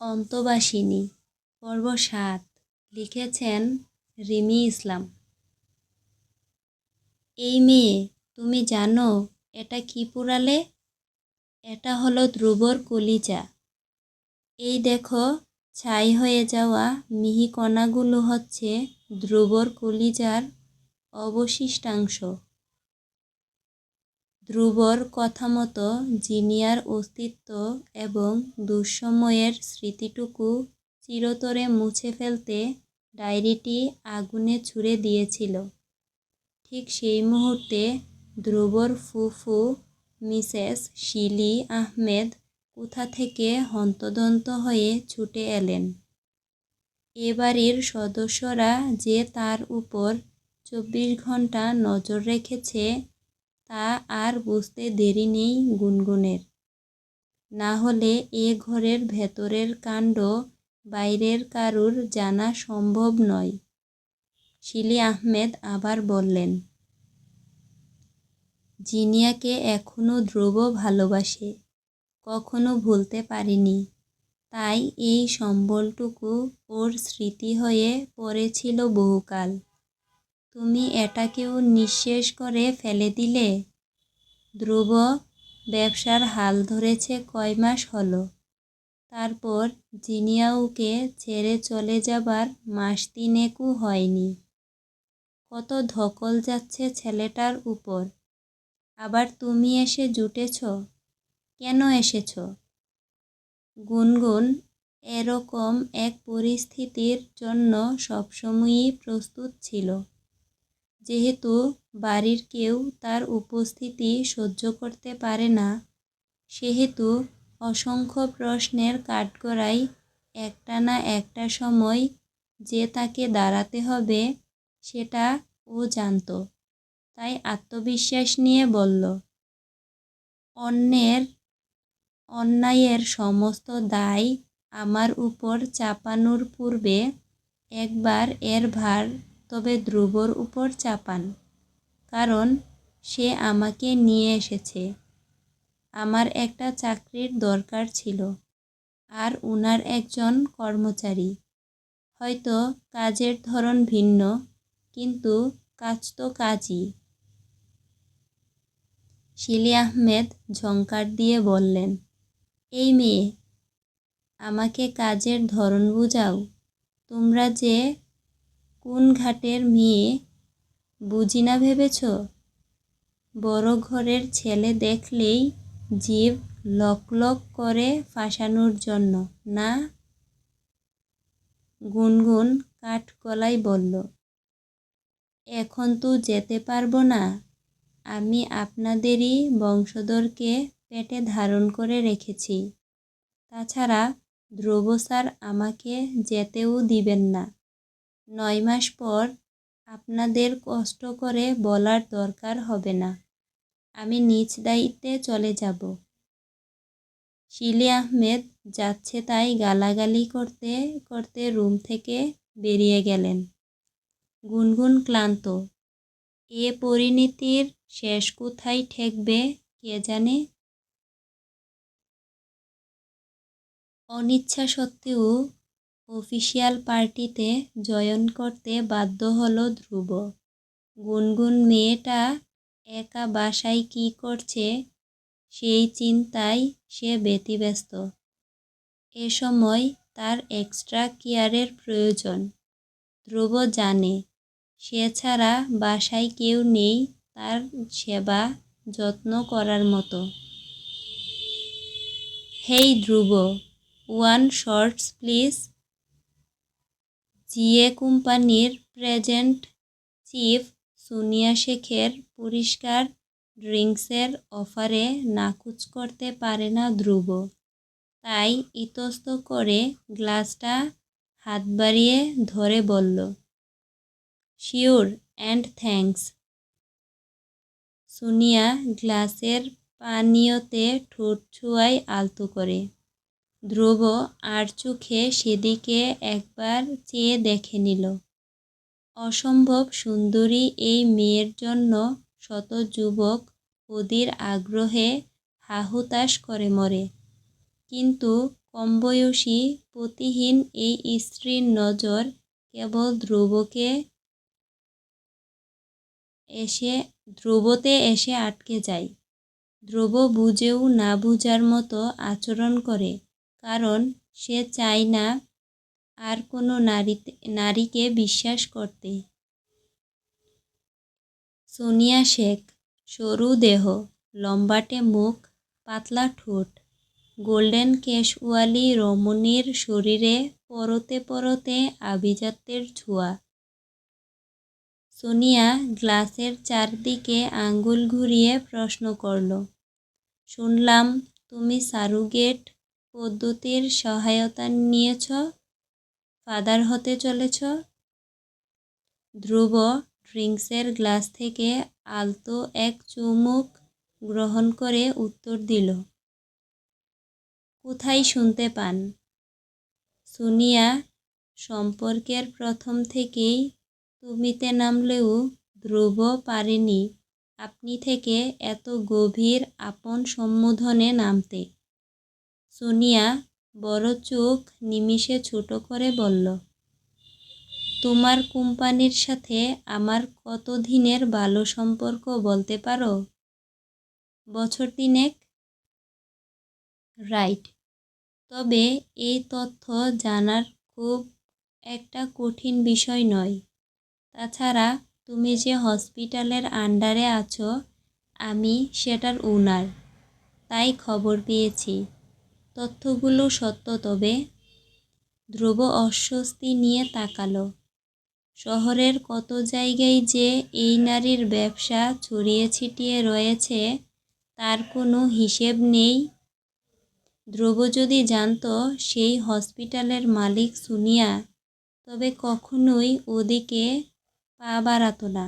অন্তবাসিনী, পর্ব সাত, লিখেছেন রিমি ইসলাম। এই মেয়ে, তুমি জানো এটা কি পুরালে? এটা হলো ধ্রুবর কলিজা। এই দেখো, ছাই হয়ে যাওয়া মিহি কণাগুলো হচ্ছে ধ্রুবর কলিজার অবশিষ্টাংশ। ধ্রুবর কথা মতো জিনিয়ার অস্তিত্ব এবং দুঃসময়ের স্মৃতিটুকু চিরতরে মুছে ফেলতে ডায়েরিটি আগুনে ছুঁড়ে দিয়েছিল। ঠিক সেই মুহূর্তে ধ্রুবর ফুফু, মিসেস শিলি আহমেদ কোথা থেকে হন্তদন্ত হয়ে ছুটে এলেন? এ বাড়ির সদস্যরা যে তার উপর চব্বিশ ঘণ্টা নজর রেখেছে তা আর বুঝতে দেরি নেই গুনগুনের। না হলে এ ঘরের ভেতরের কাণ্ড বাইরের কারুর জানা সম্ভব নয়। শিলি আহমেদ আবার বললেন, জিনিয়াকে এখনও ধ্রুব ভালোবাসে, কখনো ভুলতে পারিনি। তাই এই সম্বলটুকু ওর স্মৃতি হয়ে পড়েছিল বহুকাল। তুমি এটাকেও নিঃশেষ করে ফেলে দিলে? ধ্রুব ব্যবসার হাল ধরেছে কয় মাস হলো। তারপর জিনিয়াউকে ছেড়ে চলে যাবার মাস তিনেকও হয়নি। কত ধকল যাচ্ছে ছেলেটার উপর। আবার তুমি এসে জুটেছ? কেন এসেছ? গুনগুন এরকম এক পরিস্থিতির জন্য সবসময়ই প্রস্তুত ছিল। যেহেতু বাড়ির কেউ তার উপস্থিতি সহ্য করতে পারে না, সেহেতু অসংখ্য প্রশ্নের কাঠগড়ায় একটা না একটা সময় যে তাকে দাঁড়াতে হবে সেটা ও জানত, তাই আত্মবিশ্বাস নিয়ে বলল, অন্যের, অন্যায়ের সমস্ত দায় আমার উপর চাপানোর পূর্বে একবার এর ভার তবে ধ্রুবর উপর চাপান, কারণ সে আমাকে নিয়ে এসেছে। আমার একটা চাকরির দরকার ছিল, আর উনার একজন কর্মচারী। হয়তো কাজের ধরন ভিন্ন, কিন্তু কাজ তো কাজই। শিলি আহমেদ ঝঙ্কার দিয়ে বললেন, এই মেয়ে, আমাকে কাজের ধরন বুঝাও। তোমরা যে কোন ঘাটের মেয়ে? বুঝি না ভেবেছ? বড় ঘরের ছেলে দেখলেই জীব লক লক করে ফাঁসানোর জন্য, না? গুনগুন কাঠকলাই বলল, এখন তো যেতে পারব না। আমি আপনাদেরই বংশধরকে পেটে ধারণ করে রেখেছি। তাছাড়া ধ্রুব স্যার আমাকে যেতেও দিবেন না। নয় মাস পর আপনাদের কষ্ট করে বলার দরকার হবে না। আমি নিজ দায়িত্বে চলে যাব। শিলি আহমেদ যাচ্ছে তাই গালাগালি করতে করতে রুম থেকে বেরিয়ে গেলেন। গুনগুন ক্লান্ত। এ পরিণতির শেষ কোথায় ঠেকবে কে জানে? অনিচ্ছা সত্ত্বেও অফিসিয়াল পার্টিতে জয়েন করতে বাধ্য হলো ধ্রুব। গুনগুন, মেয়েটা একা বাসায় কী করছে সেই চিন্তায় সে ব্যতিব্যস্ত। এ সময় তার এক্সট্রা কেয়ারের প্রয়োজন। ধ্রুব জানে, সে ছাড়া বাসায় কেউ নেই তার সেবা যত্ন করার মতো। Hey Dhruba one shorts please GA কোম্পানির প্রেজেন্ট চিফ সুনিয়া শেখের পরিষ্কার ড্রিঙ্কসের অফারে নাকুচ করতে পারে না ধ্রুব। তাই ইতস্ত করে গ্লাসটা হাত বাড়িয়ে ধরে বলল, শিওর অ্যান্ড থ্যাঙ্কস। সুনিয়া গ্লাসের পানীয়তে ঠোঁট ছোঁয়ায় আলতো করে। ধ্রুব আর চোখে সেদিকে একবার চেয়ে দেখে নিল। অসম্ভব সুন্দরী এই মেয়ের জন্য শত যুবক অধীর আগ্রহে হাহুতাশ করে মরে। কিন্তু কমবয়সী প্রতিহীন এই স্ত্রীর নজর কেবল ধ্রুবকে এসে, ধ্রুবতে এসে আটকে যায়। ধ্রুব বুঝেও না বুঝার মতো আচরণ করে। কারণ সে চায় না আর কোনো নারীতে, নারীকে বিশ্বাস করতে। সোনিয়া শেখ, সরু দেহ, লম্বাটে মুখ, পাতলা ঠোঁট, গোল্ডেন কেশওয়ালি রমণীর শরীরে পরতে পরতে আভিজাত্যের ছোঁয়া। সোনিয়া গ্লাসের চারদিকে আঙ্গুল ঘুরিয়ে প্রশ্ন করল, শুনলাম তুমি সারুগেট পদ্ধতির সহায়তা নিয়েছ, ফাদার হতে চলেছ। ধ্রুব ড্রিঙ্কসের গ্লাস থেকে আলতো এক চুমুক গ্রহণ করে উত্তর দিল, কোথায় শুনতে পান? সোনিয়া সম্পর্কের প্রথম থেকেই তুমিতে নামলেও ধ্রুব পারেনি। আপনি থেকে এত গভীর আপন সম্বোধনে নামতে। সোনিয়া বড় চোখ নিমিষে ছোট করে বলল, তোমার কোম্পানির সাথে আমার কত দিনের ভালো সম্পর্ক বলতে পারো? বছর তিনেক? রাইট। তবে এই তথ্য জানার খুব একটা কঠিন বিষয় নয়। তাছাড়া তুমি যে হসপিটালের আন্ডারে আছো, আমি সেটার ওনার তাই খবর পেয়েছি। তথ্যগুলো সত্য, তবে ধ্রুব অস্বস্তি নিয়ে তাকালো। শহরের কত জায়গায় যে এই নারীর ব্যবসা ছড়িয়ে ছিটিয়ে রয়েছে, তার কোনো হিসেব নেই। ধ্রুব যদি জানত সেই হসপিটালের মালিক শুনিয়া তবে কখনোই ওদিকে পা বাড়াত না।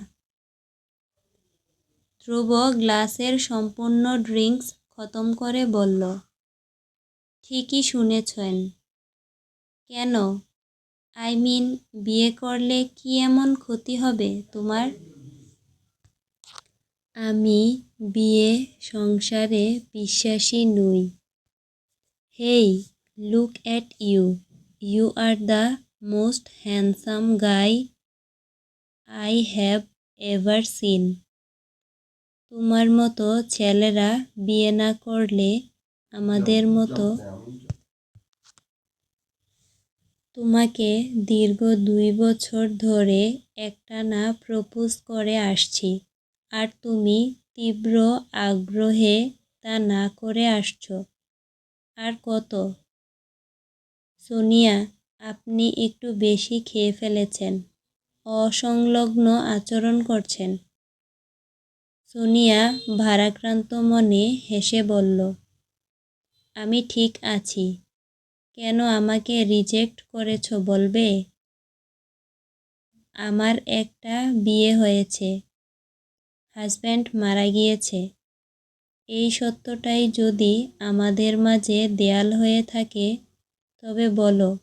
ধ্রুব গ্লাসের সম্পূর্ণ ড্রিঙ্কস খতম করে বলল ঠিকই শুনেছেন। কেন? আই মিন বিয়ে করলে কি এমন ক্ষতি হবে তোমার? আমি বিয়ে সংসারে বিশ্বাসী নই। Hey look at you you are the most handsome guy I have ever seen তোমার মতো ছেলেরা বিয়ে না করলে আমাদের মতো তোমাকে দীর্ঘ দুই বছর ধরে একটানা প্রপোজ করে আসছি, আর তুমি তীব্র আগ্রহে তা না করে আসছো। আর কত? সোনিয়া, আপনি একটু বেশি খেয়ে ফেলেছেন, অসংলগ্ন আচরণ করছেন। সোনিয়া ভারাক্রান্ত মনে হেসে বলল, আমি ঠিক আছি। কেন আমাকে রিজেক্ট করেছ বলবে? আমার একটা বিয়ে হয়েছে। হাজব্যান্ড মারা গিয়েছে। এই সত্যটাই যদি আমাদের মাঝে দেয়াল হয়ে থাকে, তবে বলো,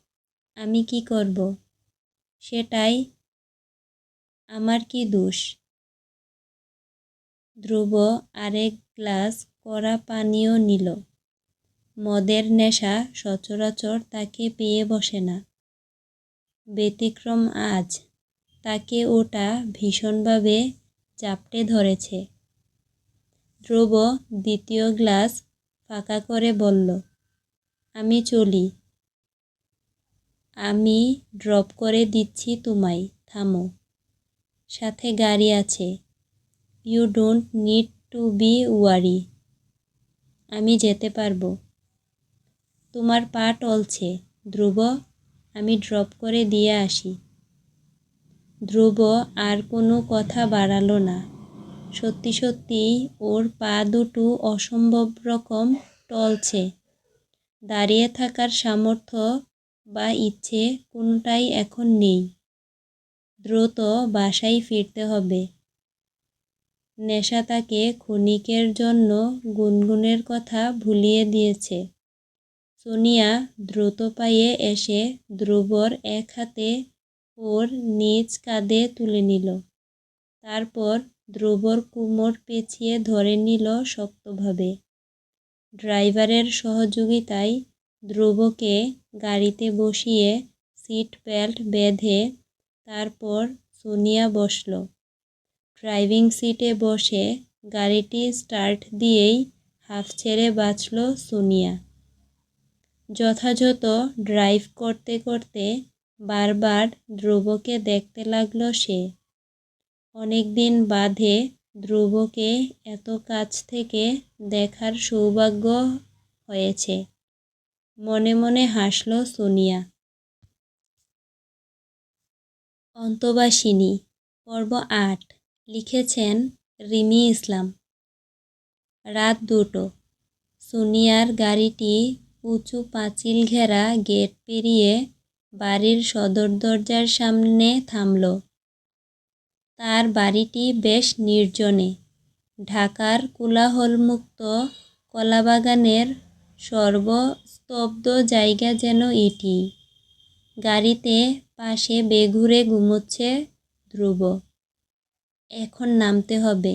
আমি কি করব? সেটাই আমার কি দোষ? ধ্রুব আরেক গ্লাস কড়া পানীয় নিল। মদের নেশা সচরাচর তাকে পেয়ে বসে না। ব্যতিক্রম আজ। তাকে ওটা ভীষণভাবে চাপটে ধরেছে। ধ্রুব দ্বিতীয় গ্লাস ফাঁকা করে বলল, আমি চলি। আমি ড্রপ করে দিচ্ছি তোমায়, থামো। সাথে গাড়ি আছে। You don't need to be worry. আমি যেতে পারব। তোমার পা টলছে। ধ্রুব, আমি ড্রপ করে দিয়ে আসি। ধ্রুব, আর কোনো কথা বাড়ালো না। সত্যি সত্যিই ওর পা দুটো অসম্ভব রকম টলছে। দাঁড়িয়ে থাকার সামর্থ্য বা ইচ্ছে কোনোটাই এখন নেই। দ্রুত বাসায় ফিরতে হবে। নেশা তাকে ক্ষণিকের জন্য গুনগুনের কথা ভুলিয়ে দিয়েছে। সোনিয়া দ্রুত পায়ে এসে ধ্রুবর এক হাতে ওর নিজ কাঁধে তুলে নিল। তারপর ধ্রুবর কুমোর পেঁচিয়ে ধরে নিল শক্তভাবে। ড্রাইভারের সহযোগিতায় ধ্রুবকে গাড়িতে বসিয়ে সিট বেল্ট বেঁধে তারপর সোনিয়া বসল। ড্রাইভিং সিটে বসে গাড়িটি স্টার্ট দিয়েই হাফ ছেড়ে বাঁচল সোনিয়া যথাযথ ড্রাইভ করতে করতে বারবার ধ্রুবকে দেখতে লাগল সে। অনেক দিন বাদে ধ্রুবকে এত কাছ থেকে দেখার সৌভাগ্য হয়েছে। মনে মনে হাসল সোনিয়া। অন্তবাসিনী, পর্ব আট, লিখেছেন রিমি ইসলাম। রাত দুটো। সোনিয়ার গাড়িটি উঁচু পাঁচিল ঘেরা গেট পেরিয়ে বাড়ির সদর দরজার সামনে থামল। তার বাড়িটি বেশ নির্জনে। ঢাকার কোলাহলমুক্ত কলাবাগানের সর্বস্তব্ধ জায়গা যেন এটি। গাড়িতে পাশে বেঘুরে ঘুমোচ্ছে ধ্রুব। এখন নামতে হবে।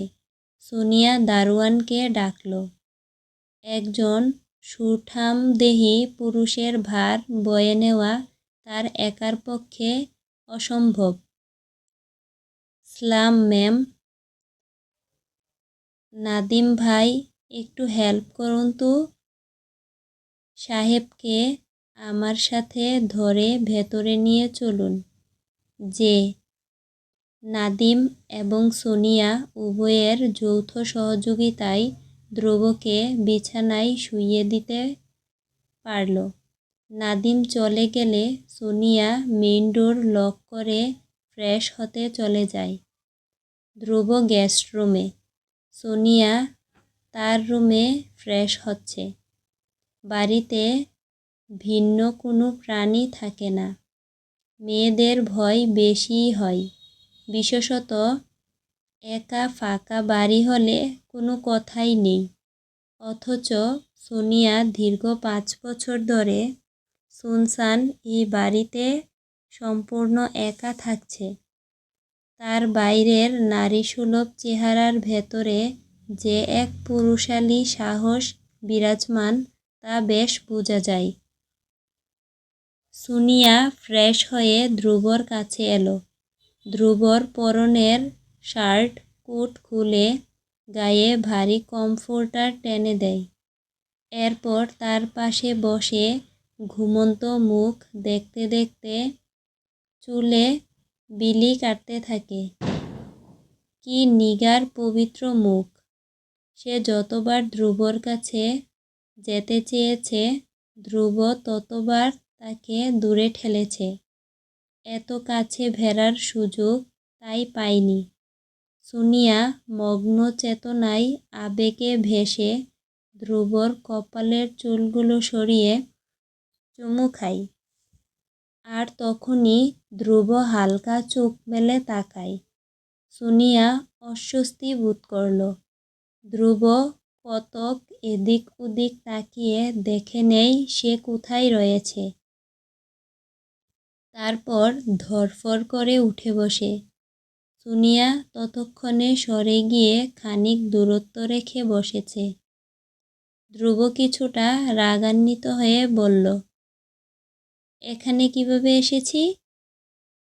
সোনিয়া দারোয়ানকে ডাকল। একজন সুঠামদেহী পুরুষের ভার বয়ে নেওয়া তার একার পক্ষে অসম্ভব। Slam, ma'am. নাদিম ভাই, একটু হেল্প করুন তো। সাহেবকে আমার সাথে ধরে ভেতরে নিয়ে চলুন। যে নাদিম এবং সোনিয়া উভয়ের যৌথ সহযোগিতায় ধ্রুবকে বিছানায় শুইয়ে দিতে পারল। নাদিম চলে গেলে সোনিয়া মেইন ডোর লক করে ফ্রেশ হতে চলে যায়। ধ্রুব গেস্ট রুমে। সোনিয়া তার রুমে ফ্রেশ হচ্ছে। বাড়িতে ভিন্ন কোনো প্রাণী থাকে না। মেয়েদের ভয় বেশিই হয়। বিশেষত একা ফাঁকা বাড়ি হলে কোনো কথাই নেই। অথচ সোনিয়া দীর্ঘ পাঁচ বছর ধরে সুনসান এই বাড়িতে সম্পূর্ণ একা থাকছে। তার বাইরের নারীসুলভ চেহারার ভেতরে যে এক পুরুষালী সাহস বিরাজমান তা বেশ বোঝা যায়। সুনিয়া ফ্রেশ হয়ে ধ্রুবর কাছে এলো। ধ্রুবর পরনের শার্ট, কোট খুলে গায়ে ভারী কমফোর্টার টেনে দেয়। এরপর তার পাশে বসে ঘুমন্ত মুখ দেখতে দেখতে চুলে বিলি কাটতে থাকে। কি নিগার পবিত্র মুখ। সে যতবার ধ্রুবর কাছে যেতে চেয়েছে, ধ্রুব ততবার তাকে দূরে ঠেলেছে। এত কাছে ভেড়ার সুযোগ তাই পায়নি সুনিয়া মগ্ন চেতনায় আবেগে ভেসে ধ্রুবর কপালের চুলগুলো সরিয়ে চুমু খাই আর তখনই ধ্রুব হালকা চোখ মেলে তাকায়। সুনিয়া অস্বস্তি বোধ করল। ধ্রুব কতক এদিক ওদিক তাকিয়ে দেখে নেই সে কোথায় রয়েছে। তারপর ধরফর করে উঠে বসে। সুনিয়া ততক্ষণে সরে গিয়ে খানিক দূরত্ব রেখে বসেছে। ধ্রুব কিছুটা রাগান্বিত হয়ে বলল, এখানে কীভাবে এসেছি?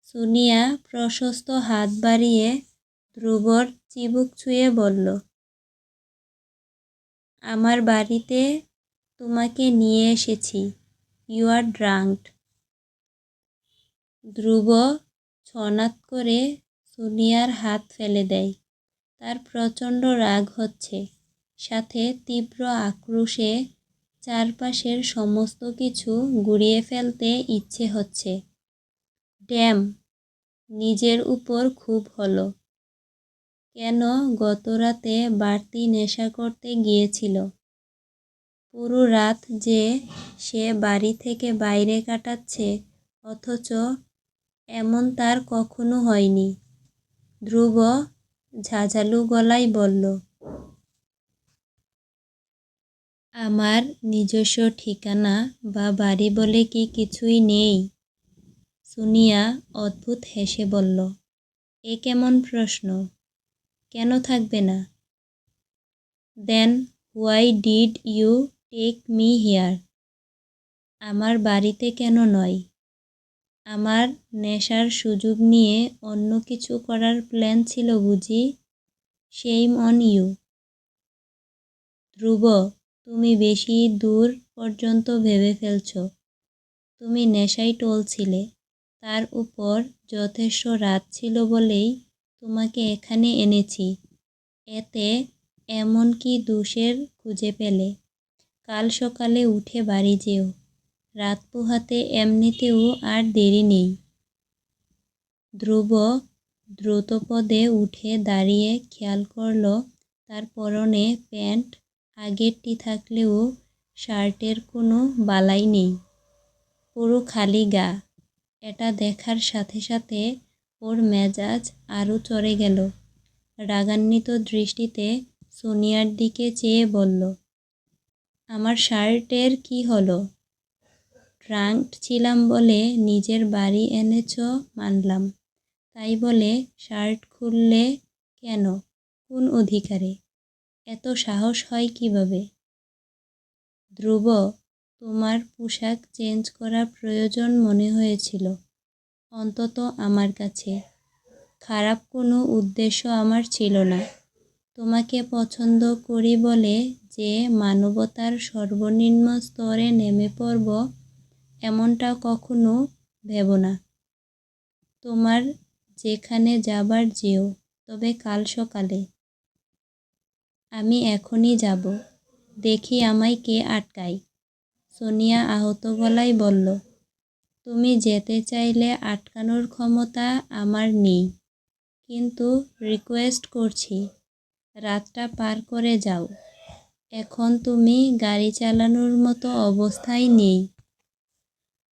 সুনিয়া প্রশস্ত হাত বাড়িয়ে ধ্রুবর চিবুক ছুঁয়ে বলল, আমার বাড়িতে তোমাকে নিয়ে এসেছি। ইউ আর ড্রাঙ্কড। ধ্রুব ছনাত করে সুনিয়ার হাত ফেলে দেয়। তার প্রচণ্ড রাগ হচ্ছে। সাথে তীব্র আক্রোশে চারপাশের সমস্ত কিছু গুড়িয়ে ফেলতে ইচ্ছে হচ্ছে। ড্যাম, নিজের উপর খুব হলো। কেন গত রাতে বাড়তি নেশা করতে গিয়েছিল? পুরো রাত যে সে বাড়ি থেকে বাইরে কাটাচ্ছে, অথচ এমন তার কখনো হয়নি। ধ্রুব ঝাঝালু গলায় বলল, আমার নিজস্ব ঠিকানা বা বাড়ি বলে কি কিছুই নেই? সুনিয়া অদ্ভুত হেসে বলল, এ কেমন প্রশ্ন? কেন থাকবে না? Then why did you take me here আমার বাড়িতে কেন নয়? আমার নেশার সুযোগ নিয়ে অন্য কিছু করার প্ল্যান ছিল বুঝি? সেইম অন ইউ ধ্রুব, তুমি বেশি দূর পর্যন্ত ভেবে ফেলছ। তুমি নেশায় টলছিলে। তার উপর যথেষ্ট রাত ছিল বলেই তোমাকে এখানে এনেছি। এতে এমন কি দোষের খুঁজে পেলে। কাল সকালে উঠে বাড়ি যেও। রাত পোহাতে এমনিতেও আর দেরি নেই। ধ্রুব দ্রুতপদে উঠে দাঁড়িয়ে খেয়াল করল, তার পরনে প্যান্ট আগেরটি থাকলেও শার্টের কোনো বালাই নেই। পুরো খালি গা। এটা দেখার সাথে সাথে ওর মেজাজ আরও চড়ে গেল। রাগান্বিত দৃষ্টিতে সোনিয়ার দিকে চেয়ে বলল, আমার শার্টের কি হলো? ট্রাঙ্কড ছিলাম বলে নিজের বাড়ি এনেছ মানলাম। তাই বলে শার্ট খুললে কেন? কোন অধিকারে? এত সাহস হয় কীভাবে? ধ্রুব, তোমার পোশাক চেঞ্জ করা প্রয়োজন মনে হয়েছিল, অন্তত আমার কাছে। খারাপ কোনো উদ্দেশ্য আমার ছিল না। তোমাকে পছন্দ করি বলে যে মানবতার সর্বনিম্ন স্তরে নেমে পড়ব এমনটা কখনো ভেব না। তোমার যেখানে যাবার যেও, তবে কাল সকালে। আমি এখনই যাব। দেখি আমায় কে আটকায়। সোনিয়া আহত গলায় বলল, তুমি যেতে চাইলে আটকানোর ক্ষমতা আমার নেই। কিন্তু রিকোয়েস্ট করছি, রাতটা পার করে যাও। এখন তুমি গাড়ি চালানোর মতো অবস্থায় নেই।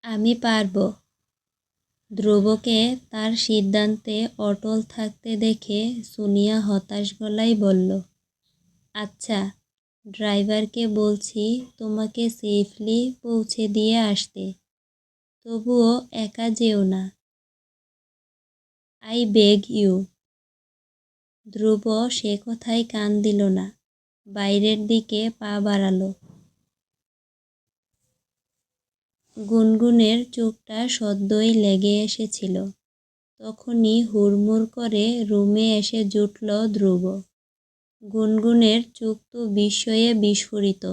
আমি পারব। ধ্রুবকে তার সিদ্ধান্তে অটল থাকতে দেখে সুনিয়া হতাশ গলায় বলল আচ্ছা ড্রাইভারকে বলছি তোমাকে সেফলি পৌঁছে দিয়ে আসতে। তবুও একা যেও না। আই বেগ ইউ ধ্রুব সে কথায় কান দিল না। বাইরের দিকে পা বাড়ালো। গুনগুনের চোখটা সদ্যই লেগে এসেছিল। তখনই হুড়মুড় করে রুমে এসে জুটল ধ্রুব। গুনগুনের চোখ তো বিস্ময়ে বিস্ফোরিত।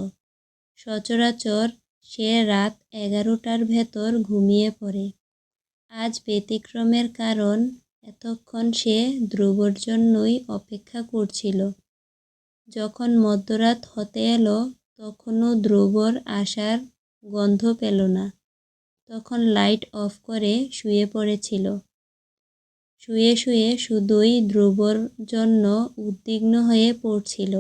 সচরাচর সে রাত এগারোটার ভেতর ঘুমিয়ে পড়ে। আজ ব্যতিক্রমের কারণ এতক্ষণ সে ধ্রুবর জন্যই অপেক্ষা করছিল। যখন মধ্যরাত হতে এলো, তখনও ধ্রুবর আসার গন্ধ পেল না। তখন লাইট অফ করে শুয়ে পড়েছিল। শুয়ে শুয়ে শুধুই ধ্রুবর জন্য উদ্বিগ্ন হয়ে পড়ছিল।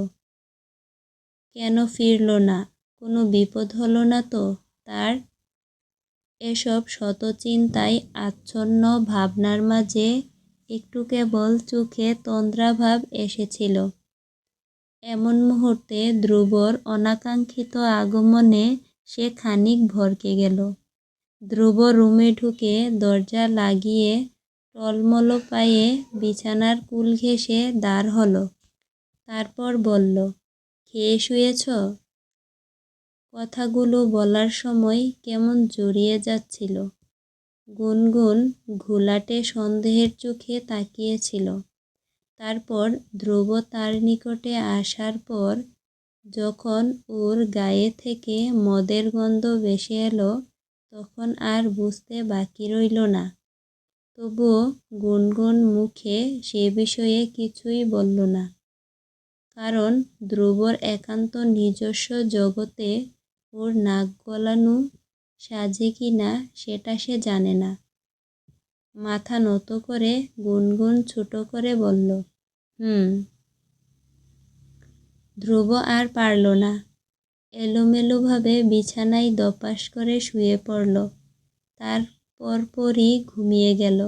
কেন ফিরল না? কোনো বিপদ হলো না তো তার? এসব শত চিন্তায় আচ্ছন্ন ভাবনার মাঝে একটু কেবল চোখে তন্দ্রাভাব এসেছিল। এমন মুহূর্তে ধ্রুবর অনাকাঙ্ক্ষিত আগমনে সে খানিক ভরকে গেল। ধ্রুব রুমে ঢুকে দরজা লাগিয়ে টলমল পায়ে বিছানার কুল ঘেঁষে দাঁড় হলো। তারপর বলল, খেয়ে শুয়েছ? কথাগুলো বলার সময় কেমন জড়িয়ে যাচ্ছিল। গুনগুন ঘোলাটে সন্দেহের চোখে তাকিয়েছিল। তারপর ধ্রুব তার নিকটে আসার পর যখন ওর গায়ে থেকে মদের গন্ধ ভেসে এলো, তখন আর বুঝতে বাকি রইল না। তবুও গুনগুন মুখে সে বিষয়ে কিছুই বলল না। কারণ ধ্রুবর একান্ত নিজস্ব জগতে ওর নাক গলানো সাজে কি না, সেটা সে জানে না। মাথা নত করে গুনগুন ছোট করে বলল, হুম ধ্রুব আর পারল না। এলোমেলোভাবে বিছানায় দপাস করে শুয়ে পড়ল। তার পরপরই ঘুমিয়ে গেল।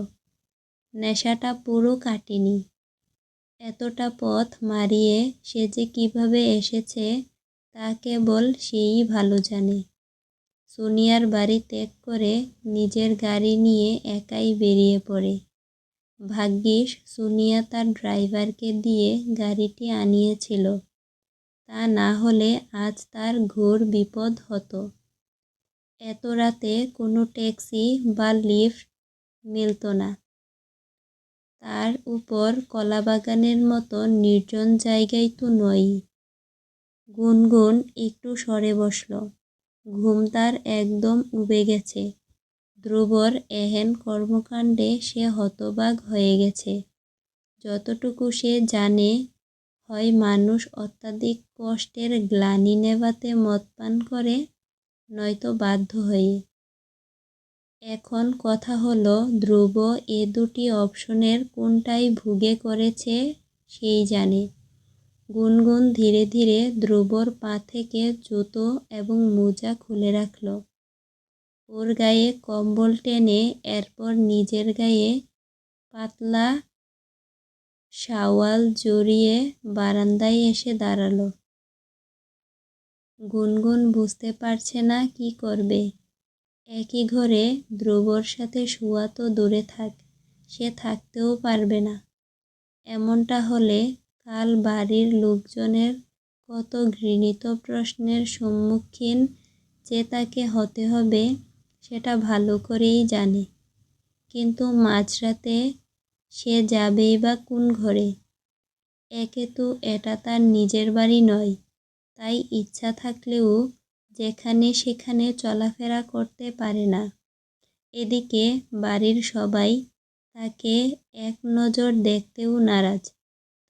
নেশাটা পুরো কাটেনি। এতটা পথ মারিয়ে সে যে কীভাবে এসেছে তা কেবল সেই ভালো জানে। সোনিয়ার বাড়ি ত্যাগ করে নিজের গাড়ি নিয়ে একাই বেরিয়ে পড়ে। ভাগ্যিস সোনিয়া তার ড্রাইভারকে দিয়ে গাড়িটি আনিয়েছিল। তা না হলে আজ তার ঘোর বিপদ হতো। এত রাতে কোনো ট্যাক্সি বা লিফট মিলত না। তার উপর কলাবাগানের মতো নির্জন জায়গায় তো নয়ই। গুনগুন একটু সরে বসল। ঘুম তার একদম উবে গেছে। ধ্রুবর এহেন কর্মকাণ্ডে সে হতবাক হয়ে গেছে। যতটুকু সে জানে, হয় মানুষ অত্যাধিক কষ্টের গ্লানি নেভাতে মদ পান করে, নয়তো বাধ্য হয়ে এখন কথা হলো, ধ্রুব এ দুটি অপশনের কোনটাই ভুগে করেছে সেই জানে। গুনগুন ধীরে ধীরে ধ্রুবর পা থেকে জুতো এবং মোজা খুলে রাখল। ওর গায়ে কম্বল টেনে এরপর নিজের গায়ে পাতলা শাওয়াল জড়িয়ে বারান্দায় এসে দাঁড়াল। গুনগুন বুঝতে পারছে না কি করবে। একই ঘরে ধ্রুবর সাথে শোয়া তো দূরে থাক, সে থাকতেও পারবে না। এমনটা হলে কাল বাড়ির লোকজনের কত ঘৃণিত প্রশ্নের সম্মুখীন যে তাকে হতে হবে, সেটা ভালো করেই জানে। কিন্তু মাঝরাতে সে যাবেই বা কোন ঘরে? একে তো এটা তার নিজের বাড়ি নয় তাই ইচ্ছা থাকলেও যেখানে সেখানে চলাফেরা করতে পারে না। এদিকে বাড়ির সবাই তাকে এক নজর দেখতেও নারাজ।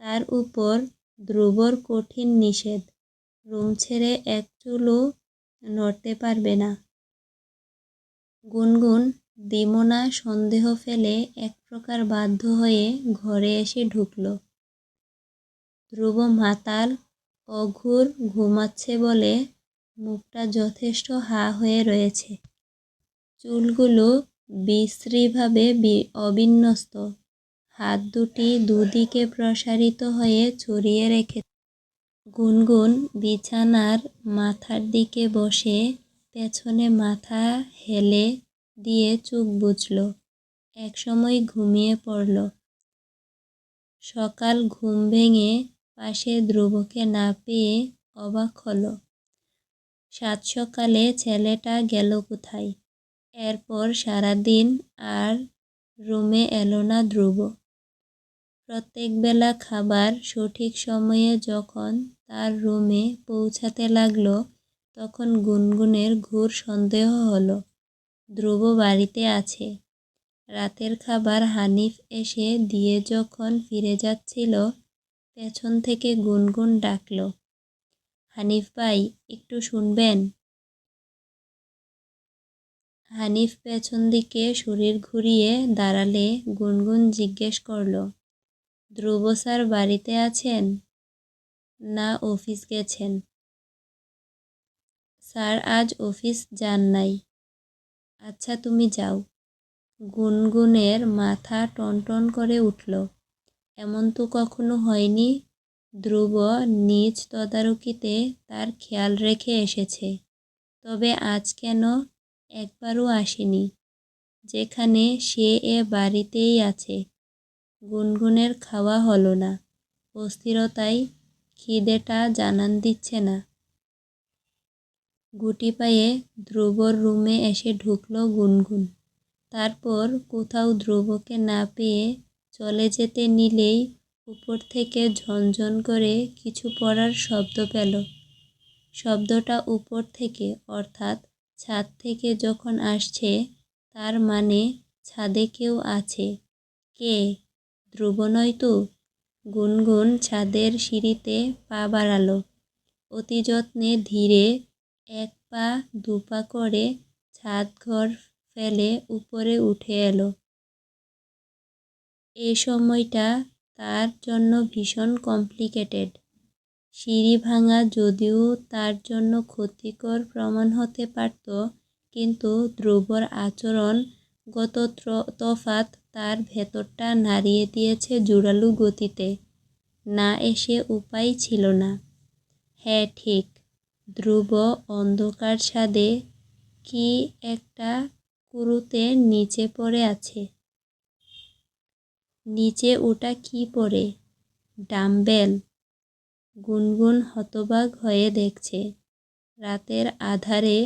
তার উপর ধ্রুবর কঠিন নিষেধ। রুম ছেড়ে এক চুলও নড়তে পারবে না। গুনগুন দিমনা সন্দেহ ফেলে এক প্রকার বাধ্য হয়ে ঘরে এসে ঢুকল। ধ্রুব মাতাল অঘুর ঘুমাচ্ছে বলে মুখটা যথেষ্ট হা হয়ে রয়েছে। চুলগুলো বিশ্রীভাবে অবিন্যস্ত। হাত দুটি দুদিকে প্রসারিত হয়ে ছড়িয়ে রেখে গুনগুন বিছানার মাথার দিকে বসে পেছনে মাথা হেলে দিয়ে চোখ বুঝল একসময় ঘুমিয়ে পড়ল। সকাল ঘুম ভেঙে পাশে ধ্রুবকে না পেয়ে অবাক হলো। সাত সকালে ছেলেটা গেল কোথায়? এরপর সারাদিন আর রুমে এলো না ধ্রুব। প্রত্যেক বেলা খাবার সঠিক সময়ে যখন তার রুমে পৌঁছাতে লাগল, তখন গুনগুনের ঘুর সন্দেহ হলো, ধ্রুব বাড়িতে আছে। রাতের খাবার হানিফ এসে দিয়ে যখন ফিরে যাচ্ছিল পেছন থেকে গুনগুন ডাকল, হানিফ ভাই, একটু শুনবেন? হানিফ পেছন দিকে শরীর ঘুরিয়ে দাঁড়ালে গুনগুন জিজ্ঞেস করল, ধ্রুব স্যার বাড়িতে আছেন? না, অফিস গেছেন। স্যার, আজ অফিস যান নাই। আচ্ছা তুমি যাও। গুনগুনের মাথা টনটন করে উঠল এমন তো কখনো হয়নি। ধ্রুব নিজ তদারকিতে তার খেয়াল রেখে এসেছে। তবে আজ কেন একবারও আসেনি? যেখানে সে এ বাড়িতেই আছে। গুনগুনের খাওয়া হলো না। অস্থিরতায় খিদেটা জানান দিচ্ছে না। গুটি পায়ে ধ্রুবর রুমে এসে ঢুকল গুনগুন। তারপর কোথাও ধ্রুবকে না পেয়ে চলে যেতে নিলেই উপর থেকে ঝনঝন করে কিছু পড়ার শব্দ পেল। শব্দটা উপর থেকে, অর্থাৎ ছাদ থেকে যখন আসছে, তার মানে ছাদে কেউ আছে। কে? ধ্রুব নয় তো। গুনগুন ছাদের সিঁড়িতে পা বাড়ালো। অতি যত্নে ধীরে এক পা দুপা করে ছাদ ঘর ফেলে উপরে উঠে এলো। এ সময়টা তার জন্য ভীষণ কমপ্লিকেটেড সিঁড়ি ভাঙা যদিও তার জন্য ক্ষতিকর প্রমাণ হতে পারত, কিন্তু ধ্রুবর আচরণ গত তফাত তার ভেতরটা নাড়িয়ে দিয়েছে জোরালো গতিতে। না এসে উপায় ছিল না। হ্যাঁ ঠিক। ধ্রুব অন্ধকার ছাদে কি একটা কুরুতে নিচে পড়ে আছে। নিচে ওটা কি পড়ে? ডাম্বেল। গুনগুন হতবাক হয়ে দেখছে। রাতের আধারে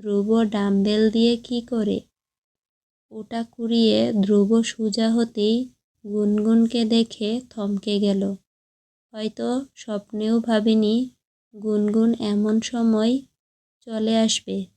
ধ্রুব ডাম্বেল দিয়ে কি করে? ওটা কুড়িয়ে ধ্রুব সোজা হতেই গুনগুনকে দেখে থমকে গেল। হয়তো স্বপ্নেও ভাবেনি, গুনগুন এমন সময় চলে আসবে।